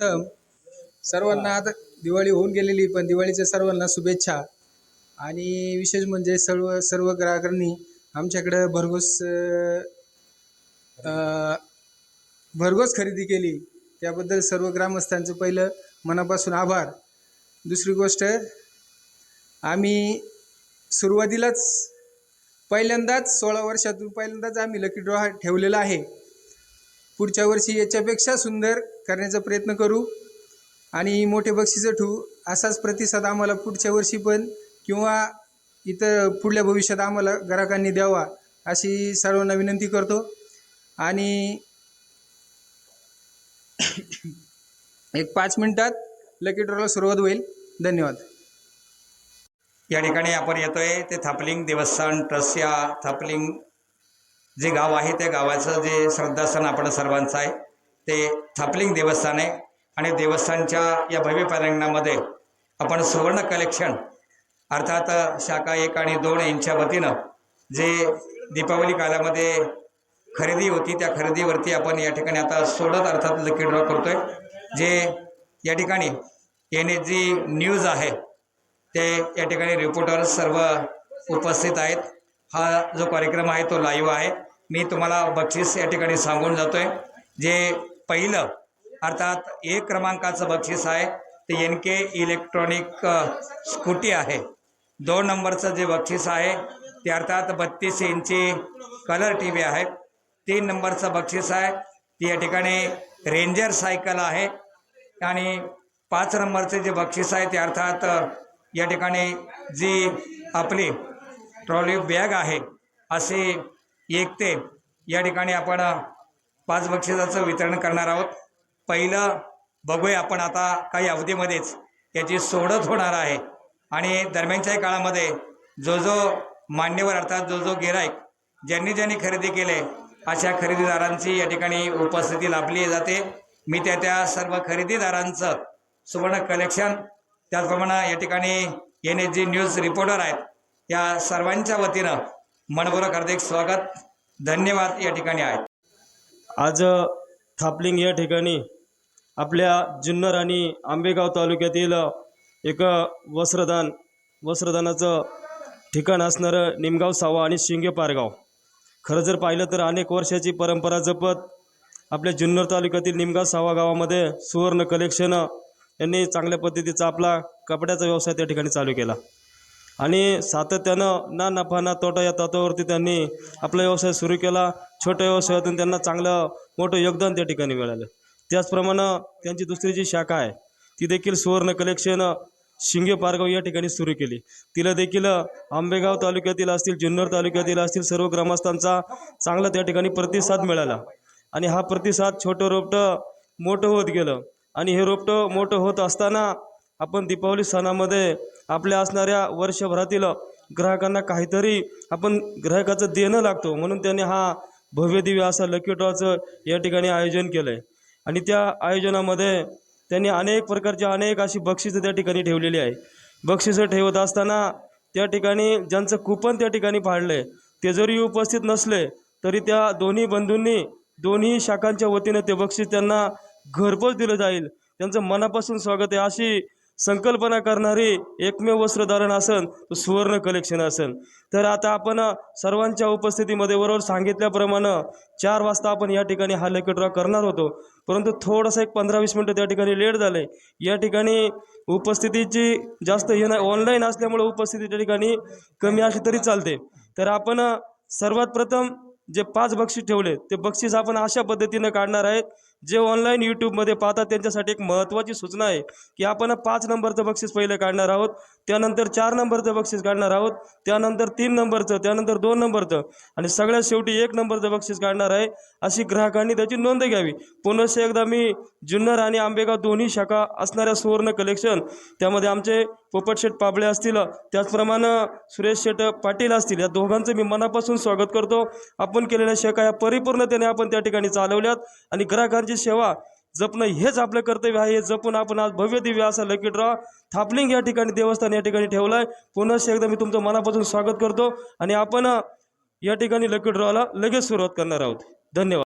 प्रथम सर्वांना आता दिवाळी होऊन गेलेली पण दिवाळीच्या सर्वांना शुभेच्छा. आणि विशेष म्हणजे सर्व सर्व ग्राहकांनी आमच्याकडं भरघोस भरघोस खरेदी केली. त्याबद्दल सर्व ग्रामस्थांचं पहिलं मनापासून आभार. दुसरी गोष्ट आम्ही सुरुवातीलाच पहिल्यांदाच सोळा वर्षातून पहिल्यांदाच आम्ही लकी ड्रॉ ठेवलेला आहे. पुढच्या वर्षी याच्यापेक्षा सुंदर करण्याचा प्रयत्न करू. आणि मोठे बक्षिसं ठेवू असाच प्रतिसाद आम्हाला पुढच्या वर्षी पण किंवा इतर पुढल्या भविष्यात आम्हाला ग्राहकांनी द्यावा अशी सर्वांना विनंती करतो. आणि एक पाच मिनिटात लकी ड्रॉला सुरुवात होईल. धन्यवाद. या ठिकाणी आपण येतोय ते थापलिंग देवस्थान ट्रस्ट या थापलिंग जे गाव आहे त्या गावाचं जे श्रद्धास्थान आपण सर्वांचं आहे ते थापलिंग देवस्थान आहे. आणि देवस्थानच्या या भव्य प्रांगणामध्ये आपण सुवर्ण कलेक्शन अर्थात शाखा एक आणि दोन यांच्या वतीनं जे दीपावली कालामध्ये खरेदी होती त्या खरेदीवरती आपण या ठिकाणी आता सोडत अर्थात लकी ड्रॉ करतोय. जे या ठिकाणी येणे जी न्यूज आहे ते या ठिकाणी रिपोर्टर सर्व उपस्थित आहेत. हा जो कार्यक्रम आहे तो लाईव्ह आहे. मी तुम्हाला बक्षीस या ठिकाणी सांगून जातो आहे जे पहिलं अर्थात एक क्रमांकाचं बक्षीस आहे ते एन के इलेक्ट्रॉनिक स्कूटी आहे. दोन नंबरचं जे बक्षीस आहे ते अर्थात बत्तीस इंची कलर टी व्ही आहे. तीन नंबरचं बक्षीस आहे ती या ठिकाणी रेंजर सायकल आहे. आणि पाच नंबरचे जे बक्षीस आहे ते अर्थात या ठिकाणी जी आपली ट्रॉली बॅग आहे असे एक ते या ठिकाणी आपण पाच बक्षिसाचं वितरण करणार आहोत. पहिलं बघूया आपण आता काही अवधीमध्येच याची सोडत होणार आहे. आणि दरम्यानच्याही काळामध्ये जो जो मान्यवर अर्थात जो जो गिराईक ज्यांनी ज्यांनी खरेदी केले अशा खरेदीदारांची या ठिकाणी उपस्थिती लाभली जाते. मी त्या त्या सर्व खरेदीदारांचं सुवर्ण कलेक्शन त्याचप्रमाणे या ठिकाणी N H G news reporter आहेत या सर्वांच्या वतीनं मनपूर्वक हार्दिक स्वागत. धन्यवाद या ठिकाणी आहेत. आज थापलिंग या ठिकाणी आपल्या जुन्नर आणि आंबेगाव तालुक्यातील एक वस्त्रदान वस्त्रदानाचं ठिकाण असणारं निमगाव सावा आणि शिंगे पारगाव. खरं जर पाहिलं तर अनेक वर्षाची परंपरा जपत आपल्या जुन्नर तालुक्यातील निमगाव सावा गावामध्ये सुवर्ण कलेक्शन यांनी चांगल्या पद्धतीचा आपला कपड्याचा व्यवसाय त्या ठिकाणी चालू केला. आणि सातत्यानं ना नफा ना तोटा या तत्वावरती त्यांनी आपला व्यवसाय सुरू केला. छोट्या व्यवसायातून त्यांना चांगलं मोठं योगदान त्या ठिकाणी मिळालं. त्याचप्रमाणे त्यांची दुसरी जी शाखा आहे ती देखील सुवर्ण कलेक्शन शिंगे पारगाव या ठिकाणी सुरू केली. तिला देखील आंबेगाव तालुक्यातील असतील जुन्नर तालुक्यातील असतील सर्व ग्रामस्थांचा चांगला त्या ठिकाणी प्रतिसाद मिळाला. आणि हा प्रतिसाद छोटं रोपटं मोठं होत गेलं. आणि हे रोपटं मोठं होत असताना आपण दीपावली सणामध्ये आपल्या असणाऱ्या वर्षभरातील ग्राहकांना काहीतरी आपण ग्राहकाचं देणं लागतो. म्हणून त्यांनी हा भव्य दिव्य असा लकी ड्रॉचं या ठिकाणी आयोजन केलं आहे आणि त्या आयोजनामध्ये त्यांनी अनेक प्रकारची अनेक अशी बक्षिसं त्या ठिकाणी ठेवलेली आहे. बक्षिसं ठेवत असताना त्या ठिकाणी ज्यांचं कुपन त्या ठिकाणी पाडलं आहे ते जरी उपस्थित नसले तरी त्या दोन्ही बंधूंनी दोन्ही शाखांच्या वतीनं ते बक्षीस त्यांना घरपोच दिलं जाईल. त्यांचं मनापासून स्वागत आहे अशी संकल्पना करणारी एकमेव वस्त्रधारण असन सुवर्ण कलेक्शन असन. तर आता आपण सर्वांच्या उपस्थितीमध्ये बरोबर सांगितल्याप्रमाणे चार वाजता आपण या ठिकाणी हा लकी ड्रॉ करणार होतो. परंतु थोडंसं एक पंधरा वीस मिनटं त्या ठिकाणी लेट झालं. आहे या ठिकाणी उपस्थितीची जास्त हे नाही ऑनलाईन असल्यामुळे उपस्थिती त्या ठिकाणी कमी असली तरी चालते. तर आपण सर्वात प्रथम जे पाच बक्षीस ठेवले ते बक्षीस आपण अशा पद्धतीनं काढणार आहेत जे ऑनलाईन यूट्यूबमध्ये पाहतात त्यांच्यासाठी एक महत्त्वाची सूचना आहे की आपण पाच नंबरचं बक्षीस पहिले काढणार आहोत त्यानंतर चार नंबरचं बक्षीस काढणार आहोत त्यानंतर तीन नंबरचं त्यानंतर दोन नंबरचं आणि सगळ्यात शेवटी एक नंबरचं बक्षीस काढणार आहे अशी ग्राहकांनी त्याची नोंद घ्यावी. पुनश्च एकदा मी जुन्नर आणि आंबेगाव दोन्ही शाखा असणाऱ्या सुवर्ण कलेक्शन त्यामध्ये आमचे पोपटशेठ पाबळे असतील त्याचप्रमाणे सुरेश शेठ पाटील असतील या दोघांचं मी मनापासून स्वागत करतो. आपण केलेल्या शाखा या परिपूर्णतेने आपण त्या ठिकाणी चालवल्यात आणि ग्राहकांची म्हणजे सेवा जपणं हेच आपलं कर्तव्य आहे. हे जपून आपण आज भव्य दिव्य असा लकी ड्रॉ थापलिंग या ठिकाणी देवस्थान या ठिकाणी ठेवलं आहे पुनश्च एकदा मी तुमचं मनापासून स्वागत करतो आणि आपण या ठिकाणी लकी ड्रॉला लगेच सुरुवात करणार आहोत. धन्यवाद.